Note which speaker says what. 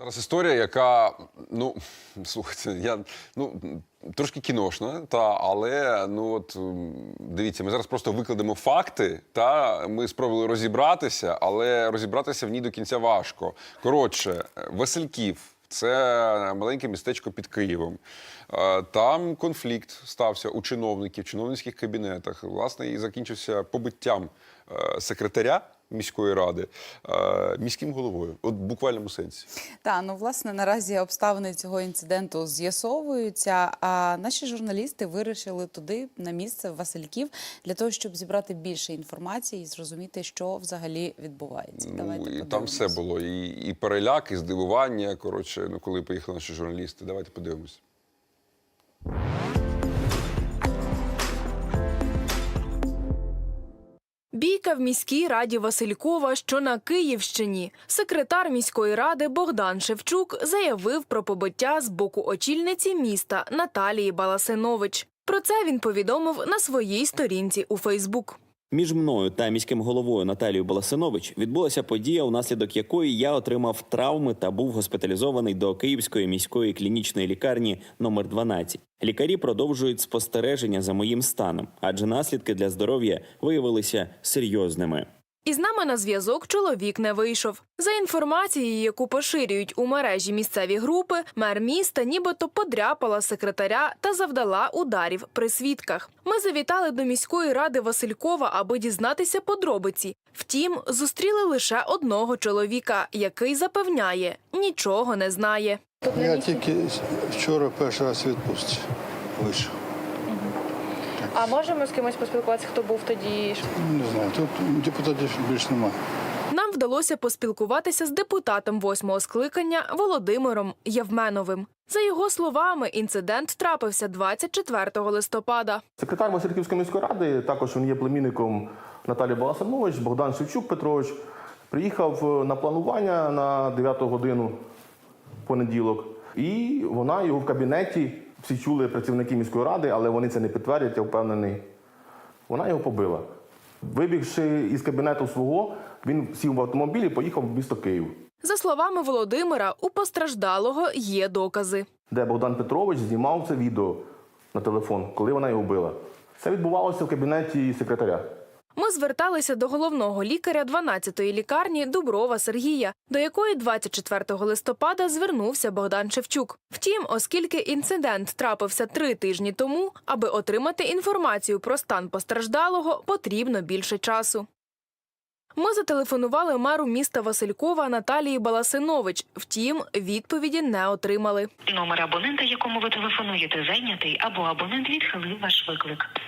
Speaker 1: Зараз історія, яка, ну, слухайте, я ну трошки кіношна, та але ну от дивіться, ми зараз просто викладемо факти. Та ми спробували розібратися, але розібратися в ній до кінця важко. Коротше, Васильків. Це маленьке містечко під Києвом. Е, Там конфлікт стався у чиновників, чиновницьких кабінетах. Власне, і закінчився побиттям е, секретаря міської ради міським головою. От в буквальному сенсі.
Speaker 2: Та ну власне наразі обставини цього інциденту з'ясовуються. А наші журналісти вирішили туди на місце в Васильків для того, щоб зібрати більше інформації і зрозуміти, що взагалі відбувається. Давайте
Speaker 1: Ну, і там все було. І, і переляк, і здивування. Коротше, ну коли поїхали наші журналісти. Давайте подивимось.
Speaker 3: Бійка в міській раді Василькова, що на Київщині. Секретар міської ради Богдан Шевчук заявив про побиття з боку очільниці міста Наталії Баласинович. Про це він повідомив на своїй сторінці у Фейсбук.
Speaker 4: Між мною та міським головою Наталією Баласинович відбулася подія, унаслідок якої я отримав травми та був госпіталізований до Київської міської клінічної лікарні номер 12. Лікарі продовжують спостереження за моїм станом, адже наслідки для здоров'я виявилися серйозними.
Speaker 3: Із нами на зв'язок чоловік не вийшов. За інформацією, яку поширюють у мережі місцеві групи, мер міста нібито подряпала секретаря та завдала ударів при свідках. Ми завітали до міської ради Василькова, аби дізнатися подробиці. Втім, зустріли лише одного чоловіка, який запевняє, нічого не знає.
Speaker 5: Я тільки вчора перший раз відпустці вийшов.
Speaker 6: А можемо з кимось поспілкуватися, хто був тоді?
Speaker 5: Не знаю, тут депутатів більш немає.
Speaker 3: Нам вдалося поспілкуватися з депутатом восьмого скликання Володимиром Євменовим. За його словами, інцидент трапився 24 листопада.
Speaker 7: Секретар Васильківської міської ради, також він є племінником Наталії Баласанович, Богдан Шевчук Петрович. Приїхав на планування на 9 годину понеділок, і вона його в кабінеті. Всі чули працівники міської ради, але вони це не підтвердять, я впевнений. Вона його побила. Вибігши із кабінету свого, він сів в автомобіль і поїхав в місто Київ,
Speaker 3: За словами Володимира, у постраждалого є докази.
Speaker 7: де Богдан Петрович знімав це відео на телефон, коли вона його била. Це відбувалося в кабінеті секретаря.
Speaker 3: Ми зверталися до головного лікаря 12-ї лікарні Дуброва Сергія, до якої 24 листопада звернувся Богдан Шевчук. Втім, оскільки інцидент трапився три тижні тому, аби отримати інформацію про стан постраждалого, потрібно більше часу. Ми зателефонували меру міста Василькова Наталії Баласинович. Втім, відповіді не отримали.
Speaker 8: Номер абонента, якому ви телефонуєте, зайнятий, або абонент відхилив ваш виклик.